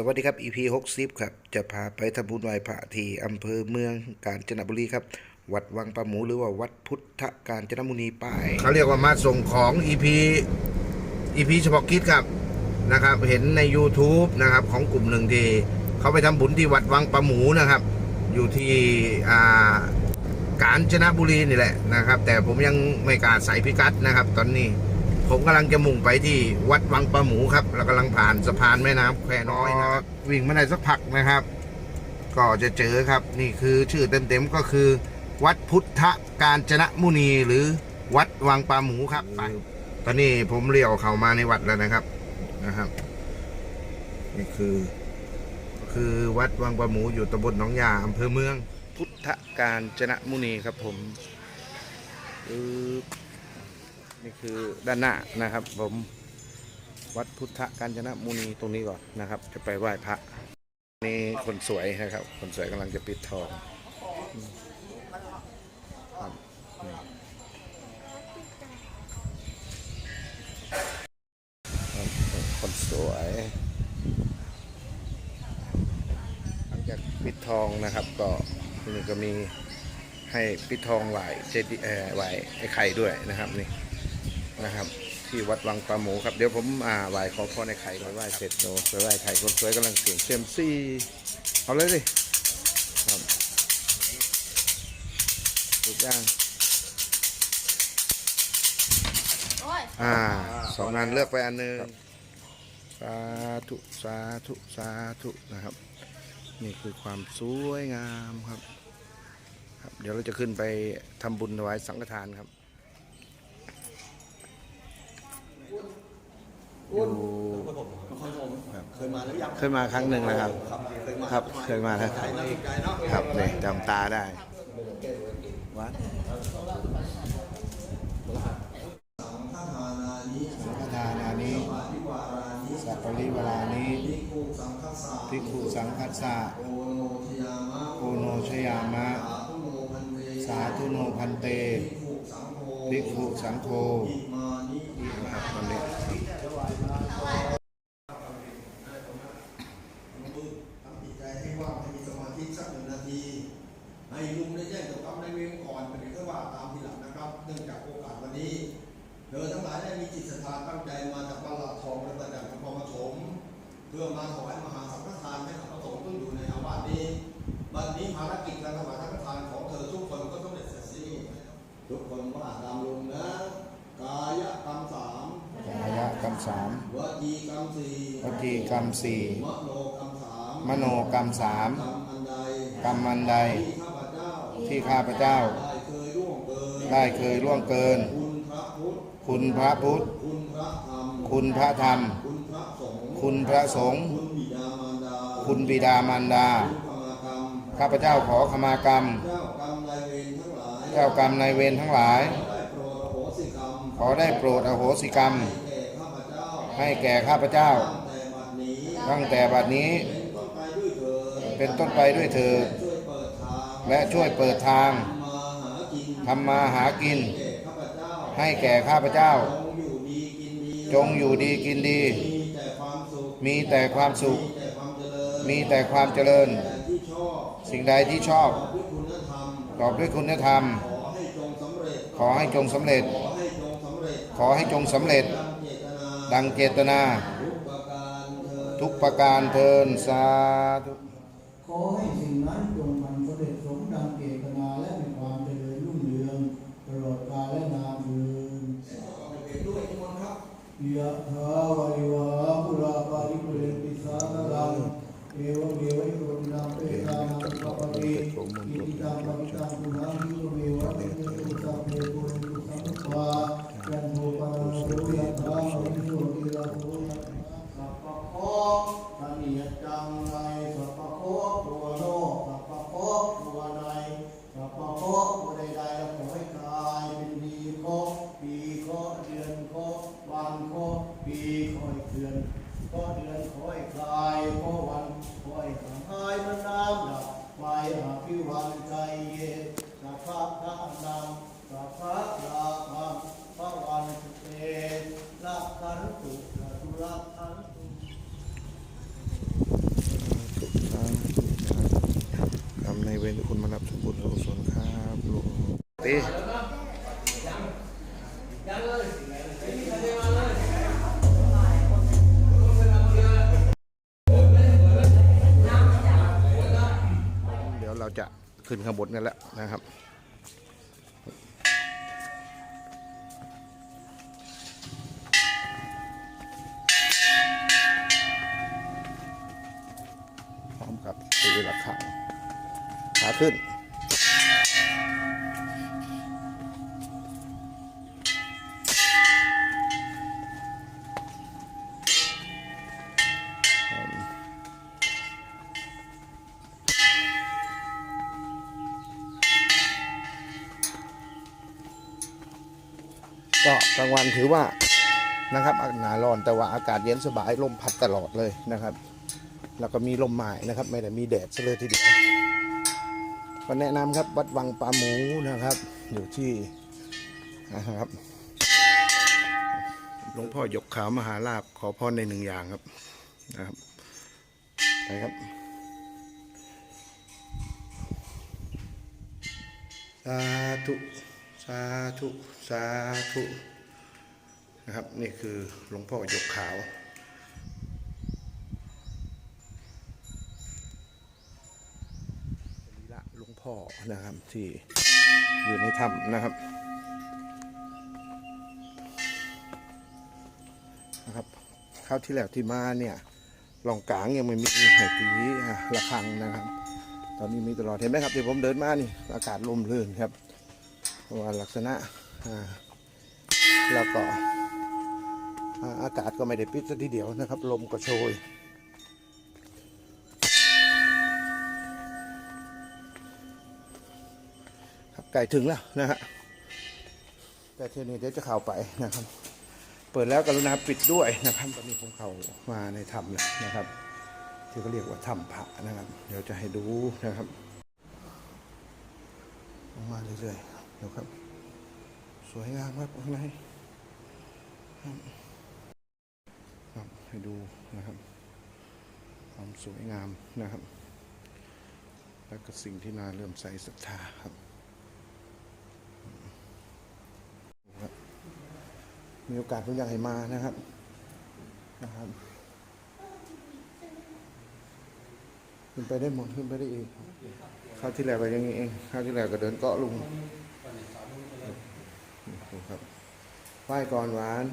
สวัสดีครับ EP 60 ครับ จะพาไปทำบุญไหว้พระที่อำเภอเมืองกาญจนบุรีครับ วัดวังปลาหมูหรือว่าวัดพุทธกาญจนมุนีป้ายเขาเรียกว่ามาส่งของ EP EP เฉพาะกิจครับนะครับ เห็นใน YouTube นะครับของกลุ่มหนึ่งที่เขาไปทำบุญที่วัดวังปลาหมูนะครับ อยู่ที่อ่ากาญจนบุรีนี่แหละนะครับ แต่ผมยังไม่กล้าใส่พิกัดนะครับ ตอนนี้ ผมกำลังจะมุ่งไปที่วัดวังปลาหมูครับเรากำลังผ่านสะพานแม่น้ำแควน้อยนะครับวิ่งมาได้สักพักนะครับ ก็จะเจอครับนี่คือชื่อเต็มๆก็คือ วัดพุทธกาญจนมุนีหรือวัดวังปลาหมูครับไปตอนนี้ผมเลี้ยวเข้ามาในวัดแล้วนะครับนะครับนี่คือ คือวัดวังปลาหมูอยู่ตำบลหนองยาอำเภอเมือง พุทธกาญจนมุนีครับผม นี่คือด้านหน้านะครับ ผมวัดพุทธกาญจนมุนีตรงนี้ก่อนนะครับ จะไปไหว้พระนี่คนสวยนะครับ คนสวยกำลังจะปิดทองครับนี่คนสวยหลังจากปิดทองนะครับ ก็ที่นี่ก็มีให้ปิดทองไหวเจดีย์ไหวไอ้ไข่ด้วยนะครับนี่ นะครับ ที่วัดวังปลาหมูครับเดี๋ยวผมอ่าไหว้ขอพรในไข่ก่อนไหว้เสร็จโดไปไหว้ไข่คนสวยกำลังเสียงเซียมซี่เอาเลยดิครับถูกย่างโอ้ยอ่าสองงานเลือกไปอันหนึงสาธุสาธุสาธุนะครับ นี่คือความสวยงามครับครับ เดี๋ยวเราจะขึ้นไปทำบุญถวายสังฆทานครับ อยู่ครับเคยมาแล้วยังเคยมาครั้งหนึ่งนะครับ ครับเคยมาครับเคยมาแล้วไกลนะไกลเนาะครับเนี่ยจำตาได้วัดข้าทานานิสังฆทานานิปาริวารานิสัพปริวารานิภิกขุสังฆสาภิกขุสังคัสสะโอโนทยามะโอโนชยามะ สาธุโนพันเตสาธุโนพันเตภิกขุสังโฆภิกขุสังโฆ อิมานิ นะครับตอนนี้มือทำจิต ใจให้ว่างให้มีสมาธิสักหนึ่งนาทีให้ลุงได้แจ้งกับกรรมในายเวรก่อนเป็นเรื่องว่าตามทีหลังนะครับ เนื่องจากโอกาสวันนี้เธอทั้งหลายได้มีจิตศรัทธาตั้งใจมาจากบ้านลักทองและประดับนครปฐมเพื่อมาถว สามวจีกรรมสี่วจีกรรมสี่มโนกรรมสามมโนกรรมสามกรรมอันใดกรรมอันใดที่ข้าพเจ้าที่ข้าพเจ้าได้เคยล่วงเกินได้เคยล่วงเกิน คุณพระพุทธ คุณพระพุทธคุณพระธรรมคุณพระธรรมคุณพระสงฆ์คุณพระสงฆ์คุณบิดามารดาคุณบิดามารดาคุณกรรมกรรมข้าพเจ้าขอขมากรรม เจ้ากรรมนายเวรทั้งหลายเจ้ากรรมนายเวรทั้งหลายได้โปรดอโหสิกรรมขอได้โปรดอโหสิกรรม ให้แก่ข้าพเจ้า ตั้งแต่บัดนี้ เป็นต้นไปด้วยเถิดและช่วยเปิดทางทำมาหากิน ให้แก่ข้าพเจ้า จงอยู่ดีกินดี มีแต่ความสุข มีแต่ความเจริญ สิ่งใดที่ชอบขอด้วยคุณธรรมตอบด้วยคุณธรรม ขอให้จงสำเร็จ ขอให้จงสำเร็จ ดังเจตนา ทุกประการเทินสาธุขอให้สิ่งนั้นจงมันสำเร็จสมดังเจตนา เดือนขอวันขอปีคอยเดือนขอเดือนคอคลายขอวันคอยหายมันน้ำดับไปหาพิวันใจเย็นสัพพะทางนามสัพพะลาภัพระวันเตละขันตุละตุละขันตุทำในเวรทุกคนมารับทุกบุญกุศลครับลูกตี เราจะขึ้นข้างบนกันแล้วนะครับ พร้อมกับตีระฆังขาขึ้น ก็กลางวันถือว่านะครับอากาศหนาร้อนแต่ว่าอากาศเย็นสบายลมพัดตลอดเลยนะครับ แล้วก็มีลมหมายนะครับ ไม่ได้มีแดดซะเลยทีเดียวก็แนะนำครับวัดวังปลาหมูนะครับ อยู่ที่นะครับหลวงพ่อยกขาวมหาลาบขอพรในหนึ่งอย่างครับนะครับไปครับสาธุสาธุสาธุนะครับนี่คือหลวงพ่อหยกขาวลีละหลวงพ่อนะครับที่อยู่ในถ้ำนะครับนะครับคราวที่แล้วที่มาเนี่ยลองกลางยังไม่มีหัวตีอะระฆังนะครับ ตอนนี้มีตลอดเห็นไหมครับที่ผมเดินมานี่อากาศลมลื่นครับ ว่าลักษณะแล้วก็อากาศก็ไม่ได้ปิดซะทีเดียวนะครับ ลมก็โชยครับไก่ถึงแล้วนะฮะแต่เที่ยวนี้เดี๋ยวจะเข้าไปนะครับ เปิดแล้วกรุณาปิดด้วยนะครับตอนนี้ผมเข้ามาในถ้ำแล้วนะครับ ที่เขาเรียกว่าถ้ำพระนะครับ เดี๋ยวจะให้ดูนะครับออกมาเรื่อยๆ เดี๋ยวครับ สวยงามครับข้างในครับให้ดูนะครับ ความสวยงามนะครับ แล้วก็สิ่งที่น่าเลื่มใส่ศรัทธาครับมีโอกาสผมอยากให้มานะครับนะครับขึ้นไปได้หมดขึ้นไปได้อีกคราวที่แล้วก็ยังนี้เองคราวที่แล้วก็เดินเกาะลุงครับ ไหว้ก่อนหวาน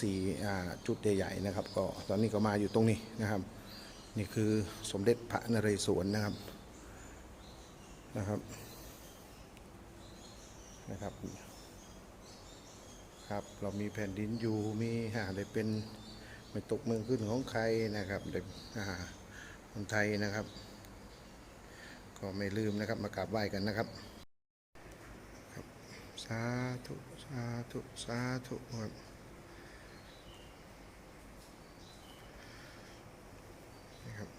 สี่จุดใหญ่ๆนะครับ ก็ตอนนี้ก็มาอยู่ตรงนี้นะครับ นี่คือสมเด็จพระนเรศวรนะครับ นะครับ นะครับ ครับ เรามีแผ่นดินอยู่ มีอ่าได้เป็นไม่ตกเมืองขึ้นของใครนะครับได้อ่าคนไทยนะครับ ก็ไม่ลืมนะครับ มากราบไหว้กันนะครับ ครับ สาธุ สาธุ สาธุครับนี่ครับ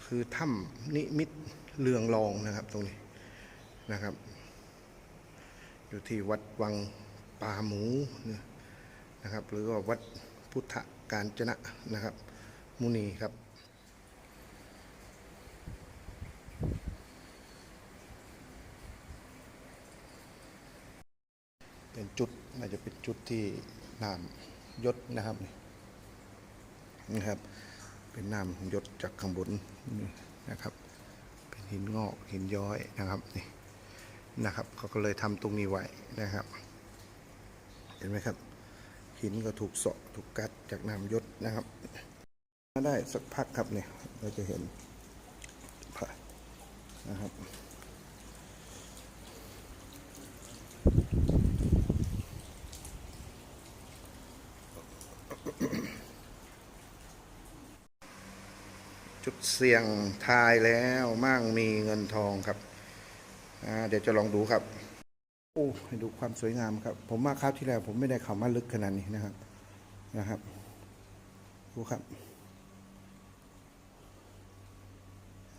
ก็คือถ้ำนิมิตเรืองรองนะครับตรงนี้นะครับ อยู่ที่วัดวังป่าหมูนะครับ หรือว่าวัดพุทธกาญจนะนะครับ มุนีครับเป็นจุดน่าจะเป็นจุดที่น้ำยศนะครับนี่นะครับ เป็นน้ำหยดจากข้างบนนี่นะครับ เป็นหินงอกหินย้อยนะครับนี่นะครับเขาก็เลยทำตรงนี้ไว้นะครับ เห็นไหมครับ หินก็ถูกเสาะถูกกัดจากน้ำยดนะครับมาได้สักพักครับเนี่ยเราจะเห็นพระนะครับุดเสี่ยงทายแล้วมั่งมีเงินทองครับเดี๋ยวจะลองดูครับโอ้ให้ดูความสวยงามครับ ผมมาคราวที่แล้ว ผมไม่ได้เข้ามาลึกขนาดนี้นะครับนะครับดูครับ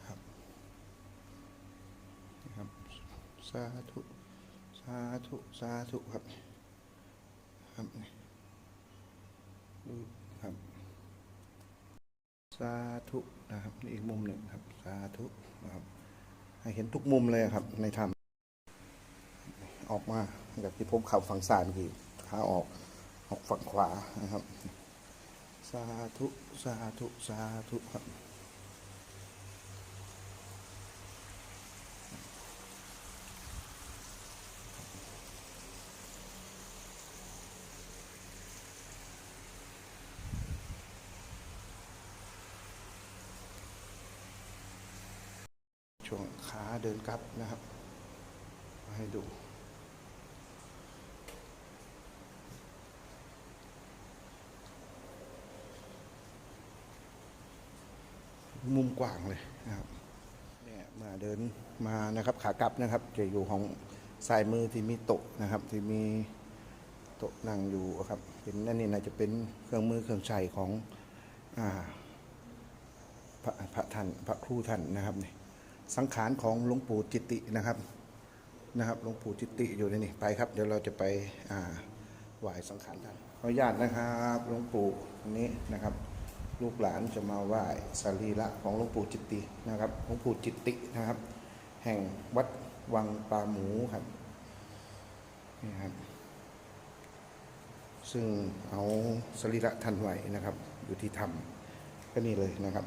ครับนะครับสาธุสาธุสาธุครับครับนี่ดูครับ สาธุนะครับนี่อีกมุมหนึ่งครับ สาธุนะครับให้เห็นทุกมุมเลยครับ ในธรรมออกมาแบบที่ผมขับฝั่งซ้ายเมื่อกี้ขาออกออกฝั่งขวานะครับ สาธุ สาธุ สาธุครับาเดินกลับนะครับมาให้ดูมุมกว้างเลยนะครับเนี่ยมาเดินมานะครับขากลับนะครับจะอยู่ของซ้ายมือที่มีโต๊ะนะครับ ที่มีโต๊ะนั่งอยู่ครับเป็นนั่นนี่น่าจะเป็นเครื่องมือเครื่องใช้ของอพระพระท่านพระครูท่านนะครับนี่ สังขารของหลวงปู่จิตตินะครับนะครับหลวงปู่จิตติอยู่ในนี่ไปครับ เดี๋ยวเราจะไปอ่าไหว้สังขารท่านขออนุญาตนะครับหลวงปู่นี้นะครับ ลูกหลานจะมาไหว้สรีระของหลวงปู่จิตตินะครับหลวงปู่จิตตินะครับ แห่งวัดวังปลาหมูครับนี่ครับซึ่งเอาสรีระท่านไว้นะครับ อยู่ที่ถ้ำก็นี่เลยนะครับ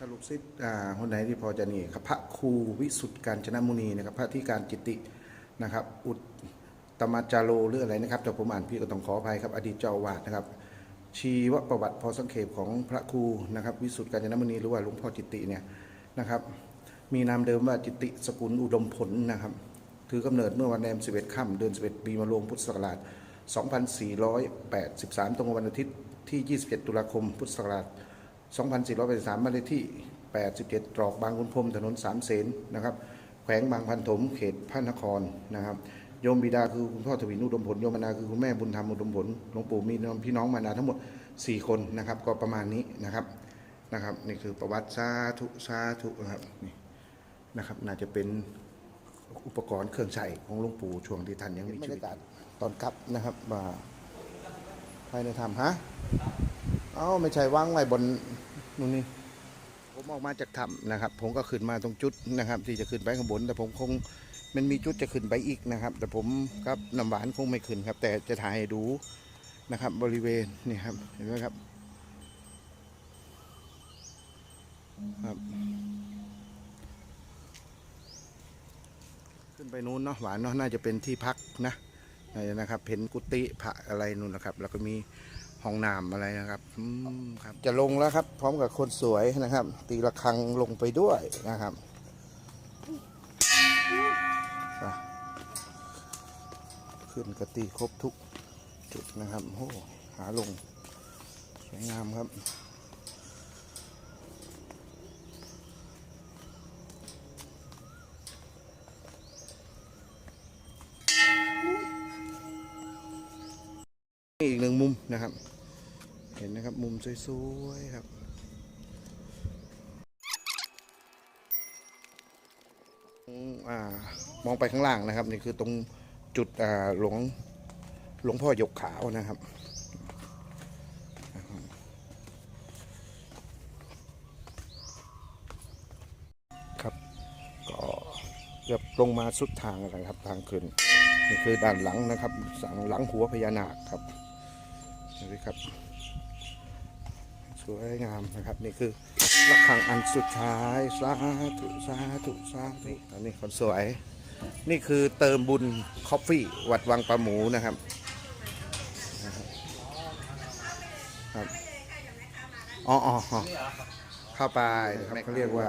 ถ้าลูก ศิษย์อ่าคนไหนที่พอจะนี่ครับพระครูวิสุทธิการจนะมุนีนะครับพระที่การจิตตินะครับ อุตตมจาโรหรืออะไรนะครับแต่ผมอ่านพี่ก็ต้องขออภัยครับ อดีตเจ้าวาสนะครับ ชีวประวัติพอสังเขปของพระครูนะครับ วิสุทธิการจนะมุนีหรือว่าหลวงพ่อจิตติเนี่ยนะครับ มีนามเดิมว่าจิตติสกุลอุดมผลนะครับ ถือกำเนิดเมื่อวันแรม11ค่ำเดือน 11 ปีมะโรงพุทธศักราช 2483 ตรงกับวันอาทิตย์ที่ 27 ตุลาคม พุทธศักราช 2483บ้าเลขที่ 87 ตรอกบางขุนพรมถนนสามเสนนะครับ แขวงบางพันถมเขตพระนครนะครับ โยมบิดาคือคุณพ่อทวินอุดมผล โยมมานาคือคุณแม่บุญธรรมอุดมผล หลวงปู่มีน้องพี่น้องมานาทั้งหมด 4 คนนะครับ ก็ประมาณนี้นะครับ นะครับ นี่คือประวัติสาธุสาธุนะครับ นี่นะครับ น่าจะเป็นอุปกรณ์เครื่องใช้ของหลวงปู่ช่วงที่ท่านยังมีชีวิตตอนกลับนะครับมาภายในถ้ำฮะ เอ้าไม่ใช่วางไว้บนนู่นนี่ ออกมาจากถ้ำนะครับ ผมก็ขึ้นมาตรงจุดนะครับ ที่จะขึ้นไปข้างบน แต่ผมคงมันมีจุดจะขึ้นไปอีกนะครับ แต่ผมกับน้ำหวานคงไม่ขึ้นครับ แต่จะถ่ายดูนะครับ บริเวณนี่ครับเห็นไหมครับครับ ขึ้นไปนู้นเนาะหวานเนาะน่าจะเป็นที่พักนะนะครับเห็นกุฏิพระอะไรนู่นนะครับ แล้วก็มี ห้องน้ำอะไรนะครับอืมครับ จะลงแล้วครับ พร้อมกับคนสวยนะครับ ตีระฆังลงไปด้วยนะครับขึ้นกตีครบทุกจุดนะครับโอ้หาลงสวยงามครับ อีกหนึ่งมุมนะครับ เห็นนะครับมุมสวยๆครับอมองไปข้างล่างนะครับ นี่คือตรงจุดหลวงหลวงพ่อหยกขาวนะครับครับ ก็เกือบลงมาสุดทางแล้วครับทางขึ้นนี่คือด้านหลังนะครับสังหลังหัวพญานาคครับ นี่ครับ สวยงามนะครับ นี่คือระฆังอันสุดท้ายสาธุสาธุสาธุอันนี้คนสวย นี่คือเติมบุญคอฟฟี่วัดวังปลาหมูนะครับครับอ๋ออ๋ออ๋อเข้าไปนะครับเขาเรียกว่า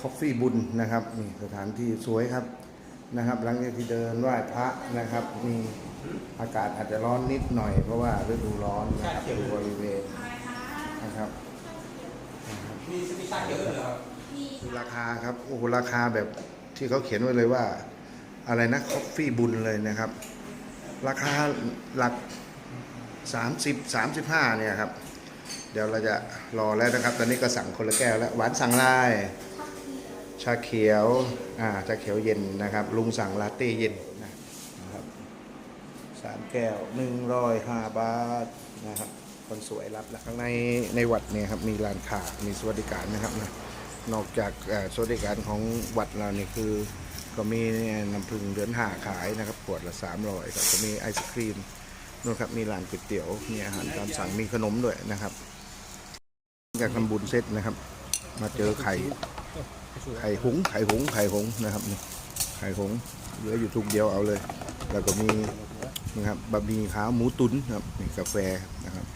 คอฟฟี่บุญนะครับนี่สถานที่สวยครับนะครับ หลังจากที่เดินไหว้พระนะครับมี อากาศอาจจะร้อนนิดหน่อย เพราะว่าฤดูร้อนนะครับดูบริเวณนะครับมีมีชาเขียวด้วยเหรอครับดูราคาครับโอ้โหราคาแบบที่เขาเขียนไว้เลยว่า อะไรนะคอฟฟี่บุญเลยนะครับ ราคาหลัก30 35เนี่ยครับ เดี๋ยวเราจะรอแล้วนะครับ ตอนนี้ก็สั่งคนละแก้วแล้วหวานสั่งลายชาเขียว อ่า ชาเขียวเย็นนะครับ ลุงสั่งลาเต้เย็นนะครับสาม แก้วหนึ่งร้อยห้าบาทนะครับ คนสวยรับแล้วข้างในในวัดเนี่ยครับมีร้านค้ามีสวัสดิการนะครับนะนอกจากสวัสดิการของวัดเราเนี่ยคือก็มีน้ำผึ้งเดือนห้าขายนะครับขวดละสามร้อยครับก็มีไอศครีมนู่นครับมีร้านก๋วยเตี๋ยวมีอาหารตามสั่งมีขนมด้วยนะครับจากทำบุญเสร็จนะครับ มาเจอไข่ไข่หุงไข่หุงไข่หุงนะครับไข่หุงเหลืออยู่ทุกเดียวเอาเลย แล้วก็มี นะครับบะหมี่ขาวหมูตุ๋นครับนี่กาแฟนะครับ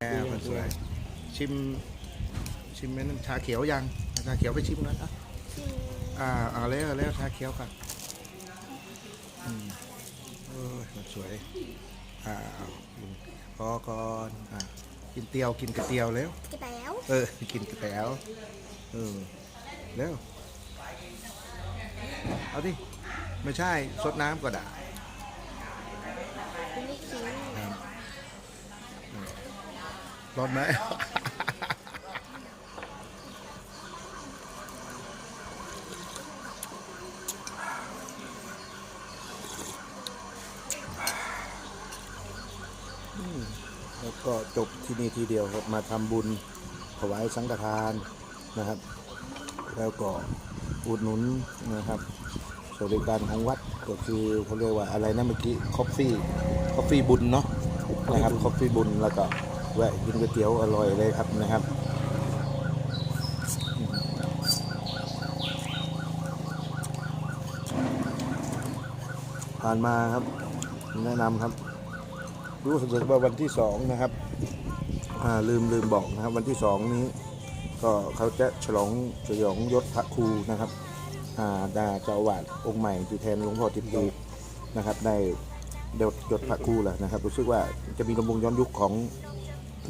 แก้วคนสวยชิมชิมแม่น้ำชาเขียวยังเอาชาเขียวไปชิมหน่อยอะอ่าเอาแล้วเอาแล้วชาเขียวค่ะอืมเออมันสวยอ่าเอากินพอก่อนอ่ากินเตียวกินกระเตียวแล้วกระแต๋วเออกินกระแต๋วเออเร็วเอาดิไม่ใช่สดน้ำก็ได้คุณไม่คิด ร้อนไหมอืมแล้วก็จบที่นี่ทีเดียวครับมาทำบุญถวายสังฆทานนะครับ แล้วก็อุดหนุนนะครับสวัสดิการของวัด ก็คือเขาเรียกว่าอะไรนะเมื่อกี้คอฟฟี่คอฟฟี่บุญเนาะนะครับคอฟฟี่บุญแล้วก็แวะกินก๋วยเตี๋ยวอร่อยเลยครับนะครับผ่านมาครับ แนะนำครับ รู้สึกว่าวันที่สองนะครับอ่าลืมลืมบอกนะครับ วันที่สองนี้ ก็เขาจะฉลองฉลองยศพระครูนะครับอ่า ดาเจ้าอาวาสองค์ใหม่ที่แทนหลวงพ่อทิพย์นะครับได้ยศยศพระครูแล้วนะครับ รู้สึกว่าจะมีลำวงย้อนยุคของ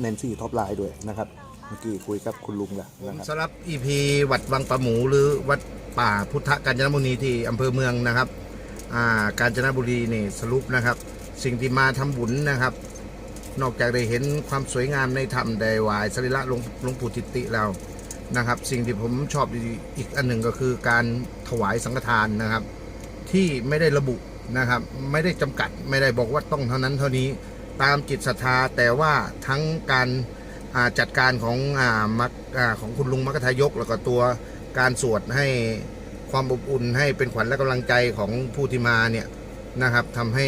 แนนซี่ท็อปไลน์ด้วยนะครับเมื่อกี้คุยกับคุณลุงแล้วนะครับสำหรับ EP วัดวังปะหมูหรือวัดป่าพุทธกาญจนบุรีที่อำเภอเมืองนะครับอ่ากาญจนบุรีนี่สรุปนะครับ สิ่งที่มาทำบุญนะครับ นอกจากได้เห็นความสวยงามในธรรมได้วายสรีระหลวงหลวงปู่ทิติเรา นะครับสิ่งที่ผมชอบอีกอันหนึ่งก็คือการถวายสังฆทานนะครับ ที่ไม่ได้ระบุนะครับ ไม่ได้จำกัดไม่ได้บอกว่าต้องเท่านั้นเท่านี้ตามจิตศรัทธาแต่ว่าทั้งการาจัดการของอมักของคุณลุงมัคทายก แล้วก็ตัวการสวดให้ความอบอุ่นให้เป็นขวัญและกำลังใจของผู้ที่มาเนี่ยนะครับทำให้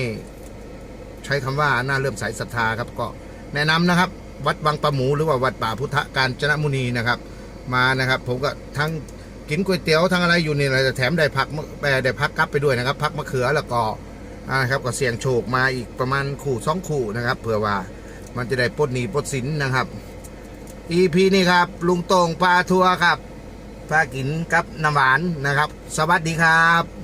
ใช้คำว่าน่าเริ่มสายศรัทธาครับก็แนะนำนะครับ วัดบางปะหมูหรือว่าวัดป่าพุทธการจนมุนีนะครับ มานะครับ ผมก็ทั้งกินก๋วยเตี๋ยวทั้งอะไรอยู่นี่เละแถมได้พักมะเอ่ได้พักกลับไปด้วยนะครับ พักมะเขือแล้วก็อ่าครับก็เสี่ยงโชคมาอีกประมาณขู่สองขู่นะครับเผื่อว่ามันจะได้ปลดหนีปลดสินนะครับ EP นี้ครับ ลุงโตงปลาทัวร์ครับพากินกับน้ำหวานนะครับ สวัสดีครับ